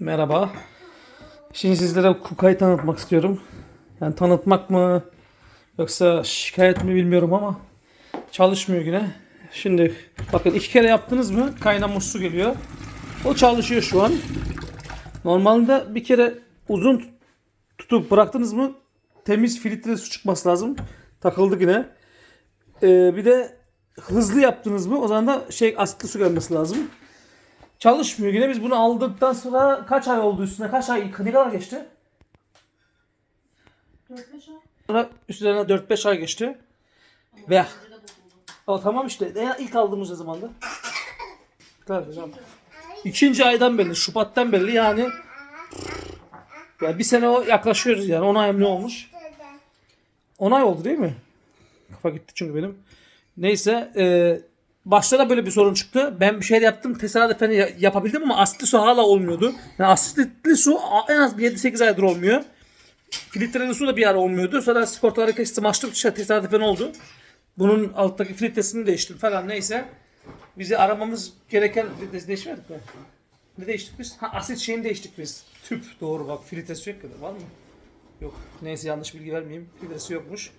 Merhaba. Şimdi sizlere Kuka'yı tanıtmak istiyorum. Yani tanıtmak mı yoksa şikayet mi bilmiyorum ama çalışmıyor yine. Şimdi bakın iki kere yaptınız mı kaynamış su geliyor. O çalışıyor şu an. Normalde bir kere uzun tut- tutup bıraktınız mı temiz filtre su çıkması lazım. Takıldı yine. Ee, bir de hızlı yaptınız mı o zaman da şey asitli su gelmesi lazım. Çalışmıyor yine. Biz bunu aldıktan sonra kaç ay oldu üstüne? Kaç ay? Ne kadar geçti? Sonra üstüne 4-5 ay geçti. Ve o tamam işte. E, ilk aldığımız ne zamandı? Tabii canım. İkinci aydan belli. Şubat'tan belli yani. Ya bir sene yaklaşıyoruz yani. 10 ay ne olmuş? 10 ay oldu değil mi? Kafa gitti çünkü benim. Neyse. E, başta da böyle bir sorun çıktı. Ben bir şey yaptım. Tesadüfen ya- yapabildim ama asitli su hala olmuyordu. Yani asitli su en az bir 7-8 aydır olmuyor. Filtreli su da bir ara olmuyordu. Sonra sigortaları kestim açtım. işte Tesadüfen oldu. Bunun alttaki filtresini değiştim falan neyse. Bizi aramamız gereken filtresi değişmedik mi? Ne değiştik biz? Ha asit şeyini değiştik biz. Tüp doğru bak filtresi yok kadar var mı? Yok. Neyse yanlış bilgi vermeyeyim. Filtresi yokmuş.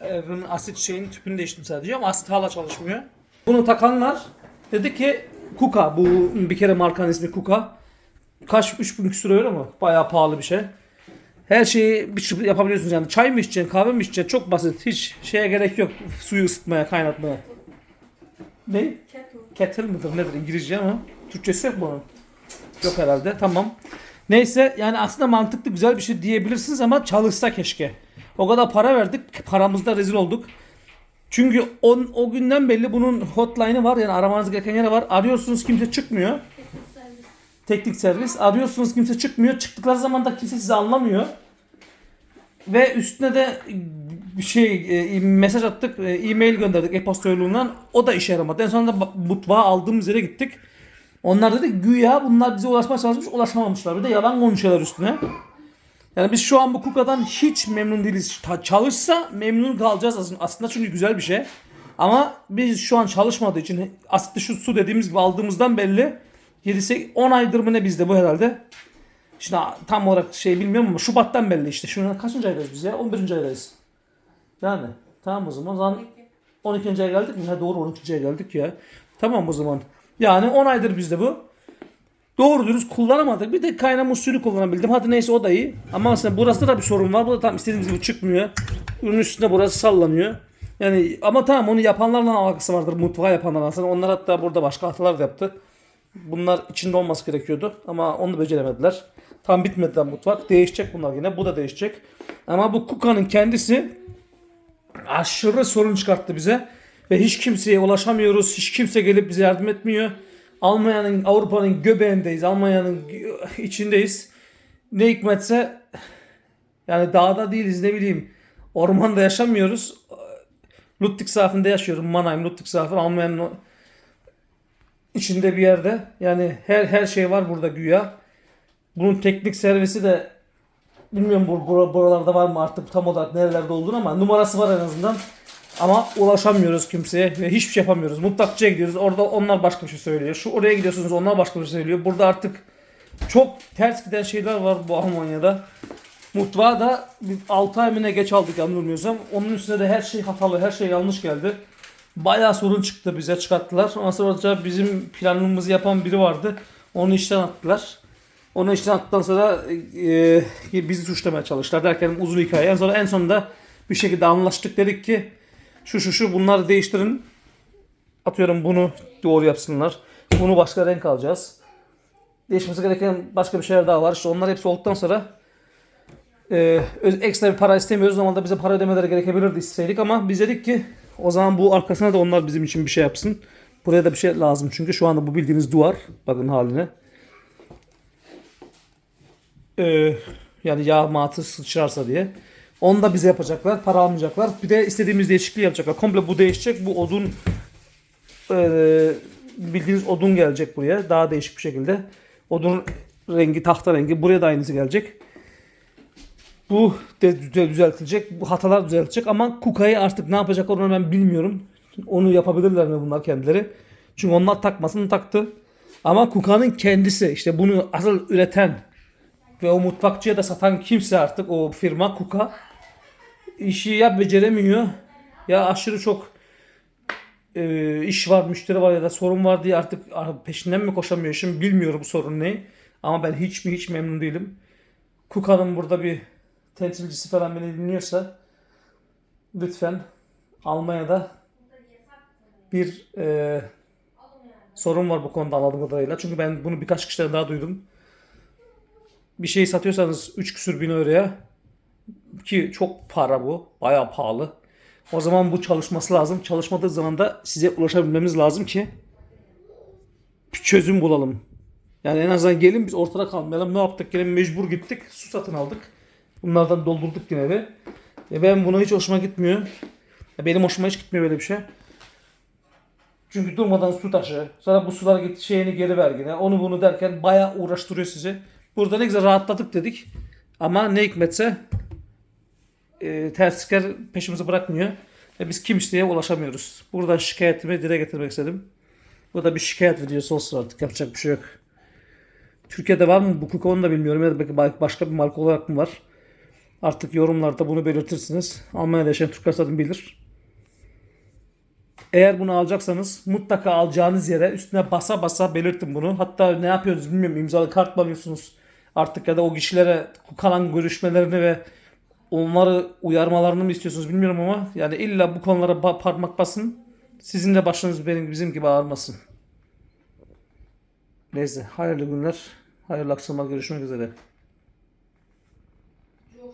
Ee, bunun asit şeyin tüpünü değiştim sadece ama asit hala çalışmıyor. Bunu takanlar dedi ki Kuka bu bir kere markanın ismi Kuka. Kaç 3000 küsur euro mu? Bayağı pahalı bir şey. Her şeyi bir yapabiliyorsunuz yani. Çay mı içeceksin, kahve mi içeceksin? Çok basit. Hiç şeye gerek yok. Suyu ısıtmaya, kaynatmaya. Ne? Kettle. Kettle mıdır nedir İngilizce ama Türkçesi yok bunun. Yok herhalde tamam. Neyse yani aslında mantıklı güzel bir şey diyebilirsiniz ama çalışsa keşke. O kadar para verdik paramızda rezil olduk. Çünkü on, o günden belli bunun hotline'ı var yani aramanız gereken yere var. Arıyorsunuz kimse çıkmıyor. Teknik servis. Arıyorsunuz kimse çıkmıyor. Çıktıkları zaman da kimse sizi anlamıyor. Ve üstüne de şey e, mesaj attık, e, e-mail gönderdik e-posta yolundan. O da işe yaramadı. En sonunda mutfağa aldığımız yere gittik. Onlar dedi güya bunlar bize ulaşmaya çalışmış, ulaşamamışlar. Bir de yalan konuşuyorlar üstüne. Yani biz şu an bu Kuka'dan hiç memnun değiliz. Çalışsa memnun kalacağız aslında- aslında çünkü güzel bir şey. Ama biz şu an çalışmadığı için asitli şu su dediğimiz gibi aldığımızdan belli 7 10 aydır mı ne bizde bu herhalde. Şimdi tam olarak şey bilmiyorum ama Şubat'tan belli işte. Şu an kaçıncı aydayız biz ya? 11. aydayız. Yani tamam o zaman. O zaman 12. aya geldik mi? Ha doğru 12. aya geldik ya. Tamam o zaman. Yani 10 aydır bizde bu. Doğru dürüst kullanamadık. Bir de kaynamış suyunu kullanabildim. Hadi neyse o da iyi. Ama aslında burası da bir sorun var. Bu da tam istediğimiz gibi çıkmıyor. Ürün üstünde burası sallanıyor. Yani ama tamam onu yapanlarla alakası vardır. Mutfağı yapanlarla. Aslında onlar hatta burada başka hatalar da yaptı. Bunlar içinde olması gerekiyordu. Ama onu da beceremediler. Tam bitmedi daha mutfak. Değişecek bunlar yine. Bu da değişecek. Ama bu Kuka'nın kendisi aşırı sorun çıkarttı bize. Ve hiç kimseye ulaşamıyoruz. Hiç kimse gelip bize yardım etmiyor. Almanya'nın, Avrupa'nın göbeğindeyiz. Almanya'nın içindeyiz. Ne hikmetse yani dağda değiliz ne bileyim. Ormanda yaşamıyoruz. Ludwigshafen'de yaşıyorum. Mannheim, Ludwigshafen, Almanya'nın içinde bir yerde. Yani her her şey var burada güya. Bunun teknik servisi de bilmiyorum bu bura- buralarda var mı artık tam olarak nerelerde olduğunu ama numarası var en azından. Ama ulaşamıyoruz kimseye ve hiçbir şey yapamıyoruz. Mutlakçıya gidiyoruz. Orada onlar başka bir şey söylüyor. Şu oraya gidiyorsunuz onlar başka bir şey söylüyor. Burada artık çok ters giden şeyler var bu Almanya'da. Mutfağı da 6 ay geç aldık yanılmıyorsam. Onun üstüne de her şey hatalı, her şey yanlış geldi. Bayağı sorun çıktı bize çıkarttılar. Ondan sonra bizim planımızı yapan biri vardı. Onu işten attılar. Onu işten attıktan sonra e, bizi suçlamaya çalıştılar derken uzun hikaye. En sonra en sonunda bir şekilde anlaştık dedik ki şu şu şu bunları değiştirin. Atıyorum bunu doğru yapsınlar. Bunu başka renk alacağız. Değişmesi gereken başka bir şeyler daha var. İşte onlar hepsi olduktan sonra e, ekstra bir para istemiyoruz. Normalde bize para ödemeleri gerekebilirdi isteseydik ama biz dedik ki o zaman bu arkasına da onlar bizim için bir şey yapsın. Buraya da bir şey lazım çünkü şu anda bu bildiğiniz duvar. Bakın haline. Ee, yani yağ matı sıçrarsa diye. Onu da bize yapacaklar. Para almayacaklar. Bir de istediğimiz değişikliği yapacaklar. Komple bu değişecek. Bu odun ee, bildiğiniz odun gelecek buraya. Daha değişik bir şekilde. Odun rengi, tahta rengi. Buraya da aynısı gelecek. Bu de düze- düzeltilecek. Bu hatalar düzeltilecek ama Kuka'yı artık ne yapacak onu ben bilmiyorum. Onu yapabilirler mi bunlar kendileri? Çünkü onlar takmasını taktı. Ama Kuka'nın kendisi işte bunu asıl üreten ve o mutfakçıya da satan kimse artık o firma Kuka işi ya beceremiyor ya aşırı çok e, iş var, müşteri var ya da sorun var diye artık peşinden mi koşamıyor şimdi bilmiyorum bu sorun ne. Ama ben hiç mi hiç memnun değilim. Kuka'nın burada bir temsilcisi falan beni dinliyorsa lütfen Almanya'da bir e, sorun var bu konuda anladığım kadarıyla. Çünkü ben bunu birkaç kişiden daha duydum. Bir şey satıyorsanız 3 küsür bin euroya ki çok para bu. Bayağı pahalı. O zaman bu çalışması lazım. Çalışmadığı zaman da size ulaşabilmemiz lazım ki bir çözüm bulalım. Yani en azından gelin biz ortada kalmayalım. Ne yaptık? Gelin mecbur gittik. Su satın aldık. Bunlardan doldurduk yine bir. E ben buna hiç hoşuma gitmiyor. Ya benim hoşuma hiç gitmiyor böyle bir şey. Çünkü durmadan su taşı. Sonra bu sular git şeyini geri ver yine. Onu bunu derken bayağı uğraştırıyor sizi. Burada ne güzel rahatladık dedik. Ama ne hikmetse e, terslikler peşimizi bırakmıyor. Ve biz kimseye ulaşamıyoruz. Buradan şikayetimi dile getirmek istedim. Bu da bir şikayet videosu olsun artık. Yapacak bir şey yok. Türkiye'de var mı bu kuka onu da bilmiyorum. Ya da belki ba- başka bir marka olarak mı var? Artık yorumlarda bunu belirtirsiniz. Almanya'da yaşayan Türkler zaten bilir. Eğer bunu alacaksanız mutlaka alacağınız yere üstüne basa basa belirtin bunu. Hatta ne yapıyorsunuz bilmiyorum imzalı kart mı alıyorsunuz artık ya da o kişilere kalan görüşmelerini ve onları uyarmalarını mı istiyorsunuz bilmiyorum ama yani illa bu konulara parmak basın. Sizin de başınız benim bizim gibi ağrımasın. Neyse hayırlı günler, hayırlı akşamlar görüşmek üzere.